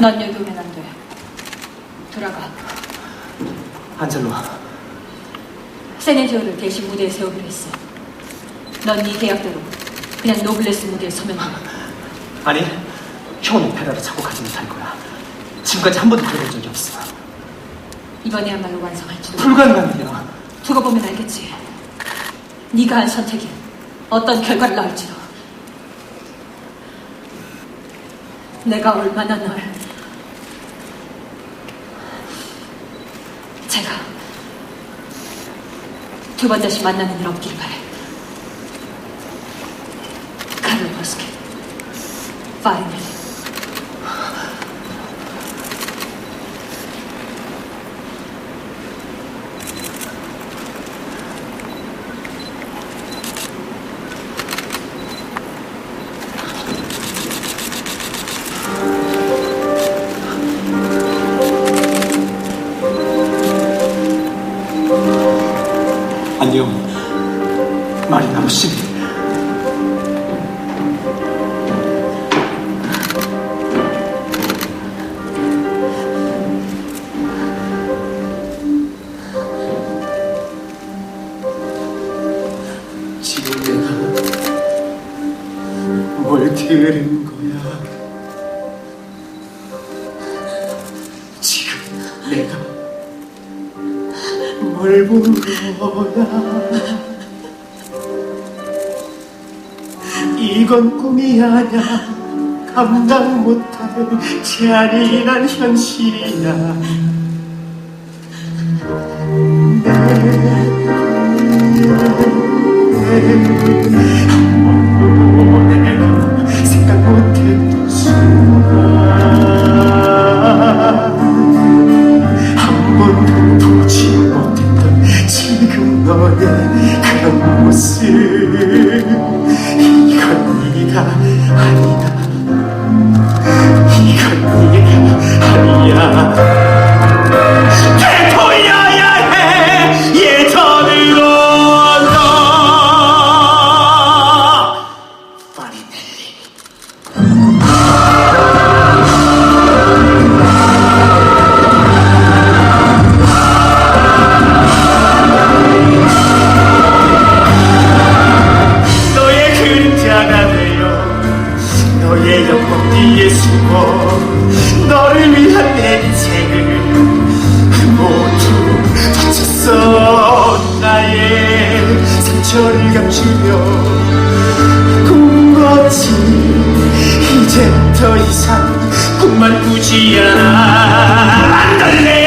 넌 여기 오면 안 돼. 돌아가. 안젤로, 세네지오를 대신 무대에 세우기로 했어. 넌네 계약대로 그냥 노블레스 무대에 돼. 아니, 형은 오페라를 가지 못할 거야. 지금까지 한 번도 그래본 적이 없어. 이번에야말로 완성할지도. 불가능한 일이야. 두고 보면 알겠지. 네가 한 선택이 어떤 결과를 낳을지도. 내가 얼마나 널 제가 두 번 다시 만나는 일 없기를 바래. 카를로 버스켓, 파리넬 안녕, 마리나 루시. 지금 거야? 지금 내가 뭘본 거야? 이건 꿈이 아냐 감당 못할 잔인한 현실이야 내가 지금 숨어. 너를 위한 내 인생을 모두 바쳤어. 나의 상처를 감추며 꿈꿨지. 이제 더 이상 꿈만 꾸지 않아. 안 달래